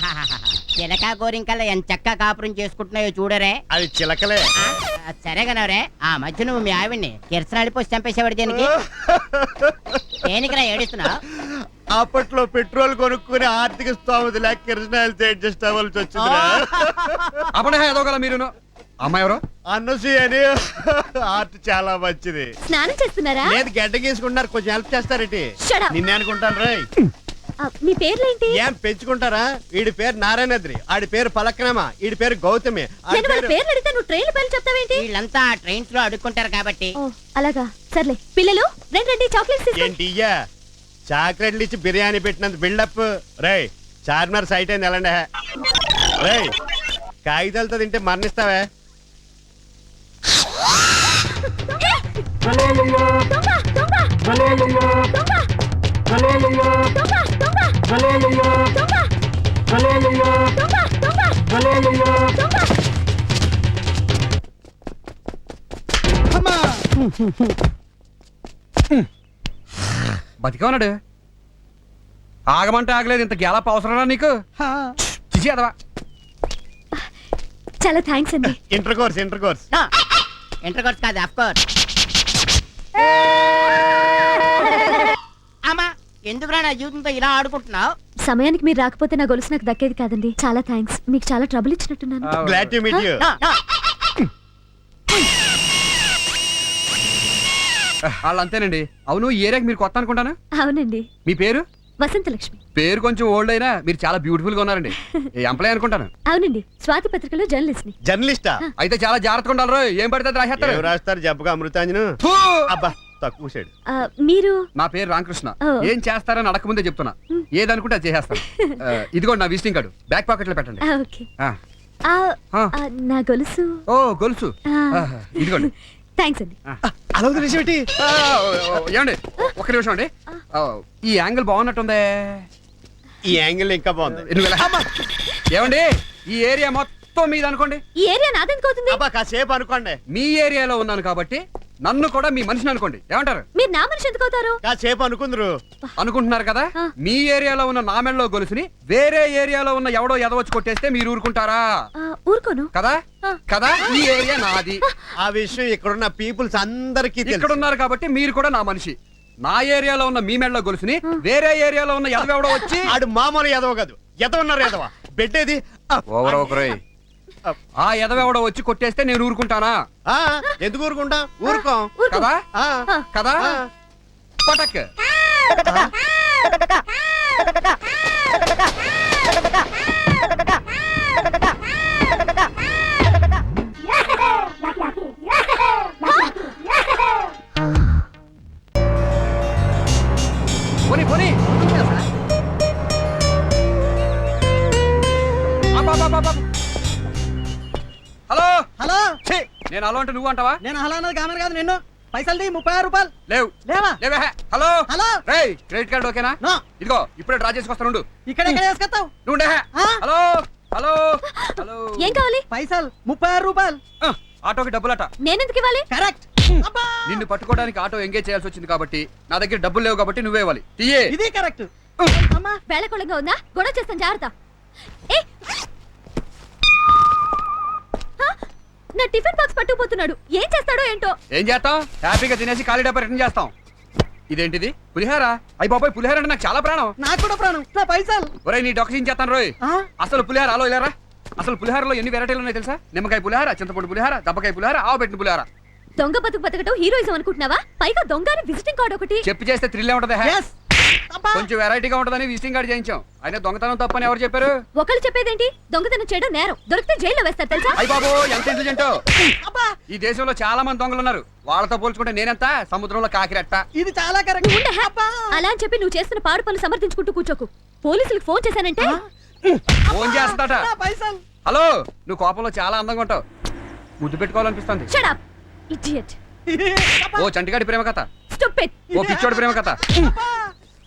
చిలక గోరింకల్లా ఎంత చక్క కాపురం చేసుకుంటున్నాయో చూడరే. అవి చిలకలే. సరే కనవరే ఆ మధ్య నువ్వు మీ ఆవిడ్ని కిరసనాడి పోసి చంపేసేవాడు దేనికి? దేనికిరా ఏడుస్తున్నావు? అప్పట్లో పెట్రోల్ కొనుక్కుని ఆర్థిక స్తోమత లేక కిరసనాయలతో అడ్జస్ట్ అవ్వాల్సి వచ్చిందిరా. అప్పుడే మీరును. అమ్మాయి ఎవరు? అన్నసూయ అని. ఆర్ట్ చాలా మంచిది. స్నానం చేస్తున్నారా? లేదు గడ్డ గీసుకుంటున్నారు. కొంచెం హెల్ప్ చేస్తారేటి. నిన్నే అనుకుంటాను రేయ్. ఆ, మీ పేర్లేంటి? ఏం పెంచుకుంటారా? వీడి పేరు నారాయణద్రి ఆడి పేరు పలక్రమ వీడి పేరు గౌతమి పేర్లు అడిగితే నువ్వు ట్రైన్ పేర్లు చెప్తావేంటి? వీళ్ళంతా ట్రైన్స్లో అడుక్కుంటారు కాబట్టి. అలాగా. సర్లే. పిల్లలు రెండు రండి చాక్లెట్స్ ఏంటి ఇయ్యా? చాక్లెట్లు ఇచ్చి బిర్యానీ పెట్టినంత బిల్డప్. రేయ్ చార్మర్ సైట్ అయింది ఎలాండ రేయ్ కాగితాలతో తింటే మరణిస్తావే. హే! దొంగ, దొంగ, దొంగ, దొంగ, దొంగ, దొంగ. బతికే ఉన్నాడు. ఆగమంటే ఆగలేదు ఇంత గ్యాలప్ అవసరమా నీకు. చిచి ఎదవా చాలా థ్యాంక్స్ అండి. Inter course inter course inter course కాదు అఫ్ కోర్స్ ఎందుకురా నా జీవితంతో ఇలా ఆడుకుంటున్నావు? సమయానికి మీరు రాకపోతే నా గొలుసు నాకు దక్కేది కాదండి. చాలా థ్యాంక్స్ మీకు చాలా trouble ఇచ్చినట్టున్నాను. Glad to meet you no, no. వాళ్ళు అంతేనండి అవును ఈ ఏరియాకి మీరు కొత్త అనుకుంటాను? అవునండి. మీ పేరు? వసంత లక్ష్మి పేరు కొంచెం ఓల్డ్ అయినా మీరు చాలా బ్యూటిఫుల్గా ఉన్నారండి ఎంప్లాయ్ అనుకుంటాను. అవునండి. స్వాతి పత్రికలో జర్నలిస్ట్ని. జర్నలిస్టా అయితే చాలా జాగ్రత్తగా ఉండాలి. ఏం పడితే రాసేస్తారు. రాస్తారు? జబ్బగా అమృతాంజను! అబ్బా. తక్కువ ఆ, మీరు? నా పేరు రామకృష్ణ. ఓ. ఏం చేస్తారని అడగకముందే చెప్తున్నా. ఏదనుకుంటే అది చేసేస్తాను. ఆ, ఇదిగోండి నా విజిటింగ్ కార్డు. బ్యాక్ పాకెట్లో పెట్టండి. ఆ, ఓకే. ఆ. ఆ, ఆ. ఆ, నా గొలుసు? ఓ గొలుసు. ఆ. ఆహా, ఇదిగోండి. థ్యాంక్స్ అండి. అలా వదిలేసేమిటి ఆ, ఓ, ఓ, ఏమండి? ఒక్క నిమిషం అండి. ఆ, ఈ యాంగిల్ బాగున్నట్టుందే? ఈ యాంగిల్ ఇంకా బాగుంది. నువ్వు ఏమండి? ఈ ఏరియా మొత్తం మీద అనుకోండి ఈ ఏరియా నాదెందుకు అవుతుంది? అబ్బా కాసేపు అనుకోండి. మీ ఏరియాలో ఉన్నాను కాబట్టి నన్ను కూడా మీ మనిషిని అనుకోండి. ఏమంటారు? మీరు నా మనిషి ఎందుకు అవుతారు? కాసేపు అనుకుందరు. అనుకుంటున్నారు కదా. మీ ఏరియాలో ఉన్న నా మెడలో గొలుసుని వేరే ఏరియాలో ఉన్న ఎవడో ఎదవచ్చి కొట్టేస్తే మీరు ఊరుకుంటారా? ఊరుకోను. కదా. కదా? ఈ ఏరియా నాది. ఆ. విషయం ఇక్కడున్న పీపుల్స్ అందరికీ ఇక్కడ ఉన్నారు కాబట్టి మీరు కూడా నా మనిషి. నా ఏరియాలో ఉన్న మీ మెడలో గొలుసుని వేరే ఏరియాలో ఉన్న ఎదవెవడో వచ్చి ఆడు మామూలు ఎదవ కాదు. ఎదవ. ఉన్నారు ఎదవ బెడ్డేది ఓవర్ ఒకరోయ్ ఆ ఎదవెవడో వచ్చి కొట్టేస్తే నేను ఊరుకుంటానా ఆ, ఎందుకు ఊరుకుంటా ఊరుకోం కదా ఆ, కదా ఆ. పటక్ నేను హలో అంటే నువ్వు అంటావా? నేను హలో అన్నది కామన్ కాదు నిన్ను. పైసలు ముప్పై ఆరు రూపాయలు. లేవు. లేవా? లేవే హలో. హలో. రేయ్ క్రెడిట్ కార్డ్ ఓకేనా? నో. ఇదిగో ఇప్పుడే డ్రా చేసుకొస్తాను ఇక్కడ ఎక్కడ వేసుకొస్తావు నువ్వు? హలో. హలో. హలో. ఏం కావాలి? పైసలు ముప్పై ఆరు రూపాయలు. ఆ, ఆటోకి డబ్బులట. నేనెందుకు ఇవ్వాలి? కరెక్ట్. అబ్బా. నిన్ను పట్టుకోవడానికి ఆటో ఎంగేజ్ చేయాల్సి వచ్చింది కాబట్టి నా దగ్గర డబ్బులు లేవు కాబట్టి నువ్వే ఇవ్వాలి. తీయే. ఇది కరెక్ట్. అమ్మా. వేళకొళంగా ఉందా? గొడవ చేస్తాను జాగ్రత్త. ఏ నా టిఫిన్ బాక్స్ పట్టుకుపోతున్నాడు. ఏం చేస్తాడో ఏంటో? ఏం చేస్తాం హ్యాపీగా తినేసి ఖాళీ డబ్బా రిటర్న్ చేస్తాం. ఇదేంటిది? పులిహార? అయ్యి బాబాయ్ పులిహార అంటే నాకు చాలా ప్రాణం. నాకు కూడా ప్రాణం. నా పైసలు. ఒరేయ్ నీ డొక్కసింగ్ చేస్తాను రోయ్. ఆ? అసలు పులిహార అలో ఇలారా? అసలు పులిహారలో ఎన్ని వెరైటీలు ఉన్నాయి తెలుసా? నిమ్మకాయ పులిహార చింతపండు పులిహార దబ్బకాయ పులిహార ఆవు పెట్టిన పులిహార. దొంగ బతుకు బతకటం హీరోయిజం అనుకుంటున్నావా? పైగా దొంగని విజిటింగ్ కార్డు ఒకటి. చెప్పి చేస్తే థ్రిల్ ఉంటది కొంచెం వెరైటీగా ఉంటదని విజిటింగ్ కార్డు చేయించాం. అయినా దొంగతనం తప్పని ఎవరు చెప్పారు? ఒకళ్ళు చెప్పేదేంటి? దొంగతనం చేయడం నేరం. దొరికితే జైల్లో వేస్తారు తెలుసా? అయ్యి బాబు ఎంత ఇంటెలిజెంట్ ఈ దేశంలో చాలా మంది దొంగలు ఉన్నారు. వాళ్ళతో పోల్చుకుంటే నేనెంత? సముద్రంలో కాకిరెట్ట. ఇది చాలా కరెక్ట్. అలా అని చెప్పి నువ్వు చేస్తున్న పాడు పనులు సమర్థించుకుంటూ కూర్చోకు. పోలీసులకు ఫోన్ చేశానంటే? ఫోన్ చేస్తాట. హలో నువ్వు కోపంలో చాలా అందంగా ఉంటావు. ముద్దు పెట్టుకోవాలనిపిస్తుంది. ఓ చంటిగాడి ప్రేమ కథ ఓ పిచ్చోడి ప్రేమ కథ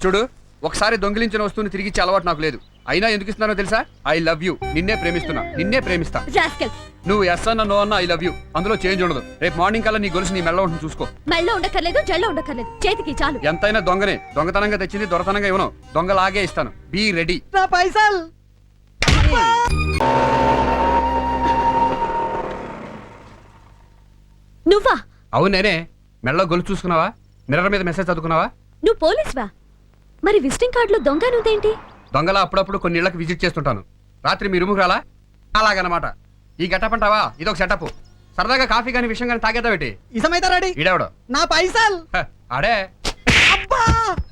చూడు ఒకసారి దొంగిలించిన వస్తువుని తిరిగి ఇచ్చే అలవాటు నాకు లేదు. అయినా ఎందుకు ఇస్తున్నానో తెలుసా? ఐ లవ్ యూ నిన్నే ప్రేమిస్తున్నా. నిన్నే ప్రేమిస్తా. నువ్వు ఎస్ అన్న నో అన్న ఐ లవ్ యూ అందులో చేంజ్ ఉండదు. రేపు మార్నింగ్ కల్లా నీ గొలుసు నీ మెల్ల ఉంటుంది చూసుకో. మెల్లో ఉండకలేదు జల్లో ఉండక్కర్లేదు. చేతికి చాలు. ఎంతైనా దొంగనే. దొంగతనంగా తెచ్చింది దొరతనంగా ఇవ్వను. దొంగలాగే ఇస్తాను. బీ రెడీ నా నువ్వా? అవును నేనే. గొలుసు చూసుకున్నావా? మిర్రర్ మీద మెసేజ్ చదువుకున్నావా? నువ్వు పోలీసువా మరి విజిటింగ్ కార్డులో దొంగ నువ్వేంటి దొంగల అప్పుడప్పుడు కొన్ని ఇళ్ళకి విజిట్ చేస్తుంటాను. రాత్రి మీ రూముకు రాలా? అలాగనమాట. ఈ గెటప్ అంటావా? ఇదొక సెటప్. సరదాగా కాఫీ కానీ విషయం కానీ తాగేద్దామేటి ఇసమైతే రెడీ. ఈడెవడు? నా పైసలు. ఆడే. అబ్బా!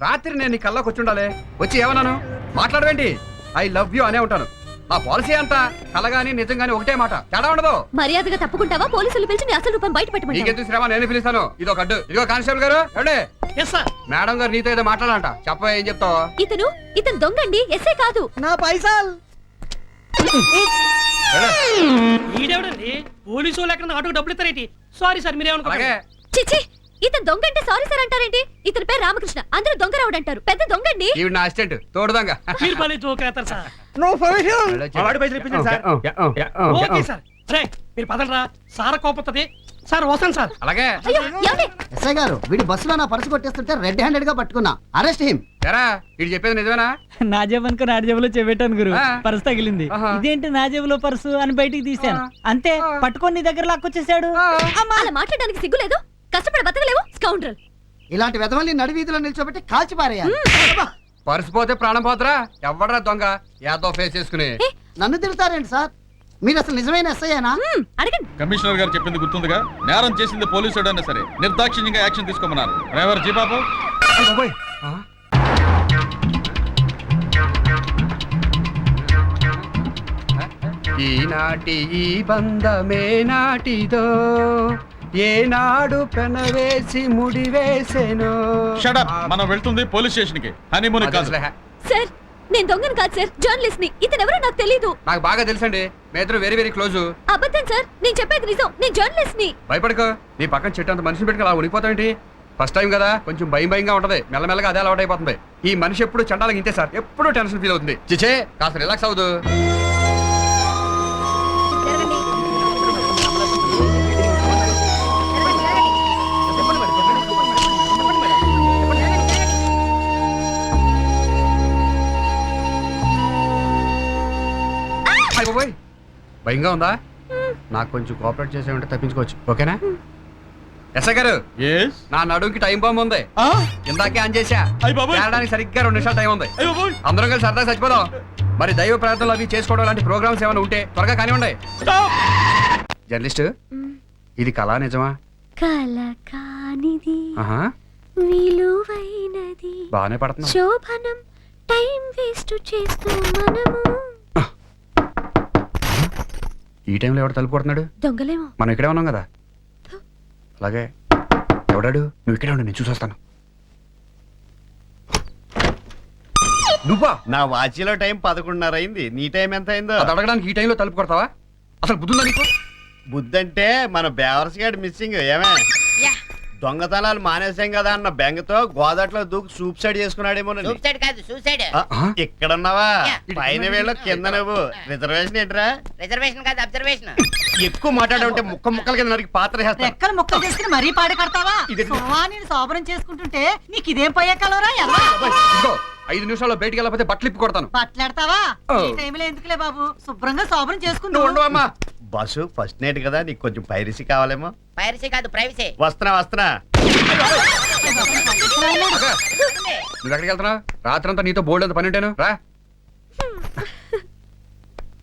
రాత్రి నేను నీ కల్లోకి వచ్చి ఉండాలి. వచ్చి ఏమన్నాను? మాట్లాడవేంటి? ఐ లవ్ యూ అనే ఉంటాను. నా పాలసీ అంతా కలగాని నిజంగాని ఒకటే మాట. తేడా ఉండదు. మర్యాదగా తప్పుకుంటావా? పోలీసులు పిలిచి నీ అసలు రూపం బయట పెట్టమంటావా? నీకెందుకు శ్రమ? నేను పిలుస్తాను. ఇది ఒక అడ్డు ఇదిగో కానిస్టేబుల్ గారు ఎవడే ఎస్ సార్ మేడం గారు నీతో ఏదో మాట్లాడాలంట. చెప్ప ఏం చెప్తావు? ఇతను ఇతను దొంగండి. ఎస్ఐ కాదు. నా పైసలు. ఈడెవడండి? పోలీసు వాళ్ళు ఎక్కడ ఆటోకి డబ్బులు ఇస్తారేంటి? సారీ సార్ అలాగే. మీరేమనుకోండి చిచి ఇతను దొంగ అంటే సారీ సార్ అంటారేంటి? ఇతని పేరు రామకృష్ణ. అందరూ దొంగ రావుడు అంటారు పెద్ద దొంగండి. ఈవిడ నా అసిస్టెంట్. తోడుదంగా మీరు పని జోకేస్తారు సార్. నో పైసలు ఓకే సార్. రే మీరు పదండ్రా. సార కోపత్తది. సార్ వస్తాను సార్. అలాగే. అయ్యో ఏమండి ఎస్ఐ గారు వీడి బస్సులో నా పర్సు కొట్టేస్తుంటే రెడ్ హ్యాండెడ్గా పట్టుకున్నా. అరెస్ట్ హిమ్ ఎరా ఇది చెప్పేది నిజమేనా? నా జేబు అనుకో నా జేబులో చెబెట్టాను గురు. ఆ. పర్సు తగిలింది. ఆహా. ఇదేంటి నా జేబులో పర్సు అని బయటికి తీశాను. అంతే పట్టుకొని నీ దగ్గర లాక్కొచ్చేసాడు. అలా మాట్లాడడానికి సిగ్గులేదు? కష్టపడి బతకలేవు స్కౌండ్రల్ ఇలాంటి వెధవల్ని నడి వీధిలో నిల్చోబెట్టి కాల్చి పారేయాలి. పర్సు పోతే ప్రాణం పోతురా? ఎవడరా దొంగ? యాదో ఫేస్ చేసుకుని. నన్ను తిడతారేంటి సార్? మీరు అసలు నిజమైన ఎస్ఐనా హ్మ్, అడగండి. కమిషనర్ గారు చెప్పింది గుర్తుందిగా? నేరం చేసింది పోలీసుడైనా సరే నిర్దాక్షిణ్యంగా యాక్షన్ తీసుకోమన్నారు. డ్రైవర్ జీబాబు? ఈనాటి ఈ బంధమే నాటిదో ఏనాడు పెనవేసి ముడివేసెను. షడప్ మనం వెళ్తుంది పోలీస్ స్టేషన్కి హనీమూన్ కాదు. సార్ నేను దొంగను కాదు సార్ జర్నలిస్ట్ని ఇతను ఎవరో నాకు తెలీదు. నాకు బాగా తెలుసండి. మీ ఇద్దరు వెరీ వెరీ క్లోజ్ అబద్ధం సార్ నేను చెప్పేది నిజం. నేను జర్నలిస్ట్ని భయపడకు. నీ పక్కన చెట్టు అంత మనిషిని పెట్టుకుని అలా ఉనిపోతావేంటి ఫస్ట్ టైం కదా కొంచెం భయం భయంగా ఉంటది. మెల్లమెల్లగా అదే అలవాటు అయిపోతుంది. ఈ మనిషి ఎప్పుడు చండాలకి ఇంతే సార్. ఎప్పుడు టెన్షన్ ఫీల్ అవుతుంది. చిచే కాస్త రిలాక్స్ అవ్వదు. భయంగా ఉందా? నాకు కొంచెం కోఆపరేట్ చేసే ఉంటే తప్పించుకోవచ్చు. ఓకేనా? ఎస్ఐ గారు ఎస్ నా నడుంకి టైం బాంబ్ ఉంది. ఇందాకే ఆన్ చేశా. తేలడానికి సరిగ్గా రెండు నిమిషాలు టైం ఉంది. అందరం కలిసి సరదా చచ్చిపోదాం. మరి దైవ ప్రార్థనలు అవి చేసుకోవడం లాంటి ప్రోగ్రామ్స్ ఏమైనా ఉంటే త్వరగా కానివ్వండి. జర్నలిస్ట్ ఇది కళా నిజమా? కల కానిది విలువైనది బాగానే పడుతున్నా. శోభనం టైం వేస్ట్ చేస్తూ మనము ఈ టైంలో ఎవడు తలుపు కొడుతున్నాడు? దొంగలేమో. మనం ఇక్కడే ఉన్నాం కదా. అలాగే. ఎవడాడు? నువ్వు ఇక్కడే ఉండు నేను చూసొస్తాను. నువ్వా? నా వాచీలో టైం పదకొండున్నర అయింది. నీ టైం ఎంత అయిందో? అది అడగడానికి ఈ టైంలో తలుపు కొడతావా? అసలు బుద్ధుందా నీకు? బుద్ధంటే మన బేవర్స్ గాడి మిస్సింగ్ ఏమే? దొంగతనాలు మానేసాం కదా అన్న బెంగతో గోదాట్లో దూకు సూప్ సైడ్ చేసుకున్నాడేమో సూసైడ్ కాదు సూసైడ్ ఇక్కడున్నావా. పైన వేళ్ళు కింద నువ్వు. రిజర్వేషన్ ఏంట్రా? రిజర్వేషన్ కాదు అబ్జర్వేషన్. ఎక్కువ మాట్లాడుంటే ముక్క ముక్కల కింద నరికి పాత్ర రెక్కలు ముక్కలు చేసుకుని మరీ పాడి కడతావా? నేను శోభనం చేసుకుంటుంటే నీకు ఇదేం పోయే కలవరా ఐదు నిమిషాల్లో బయటికి వెళ్ళకపోతే బట్టలు ఇప్పి కొడతాను. బట్టలాడతావా ఓ. ఈ టైంలో ఎందుకులే బాబు? శుభ్రంగా శోభనం చేసుకుంటూ ఉండవు బస్సు ఫస్ట్ నైట్ కదా నీకు కొంచెం పైరసీ కావాలేమో. పైరసీ కాదు ప్రైవసీ వస్తున్నా వస్తున్నా. అక్క, నువ్వు ఎక్కడికి వెళ్తున్నావు? రాత్రంతా నీతో బోల్డ్ అంత పని ఉంటాను? రా.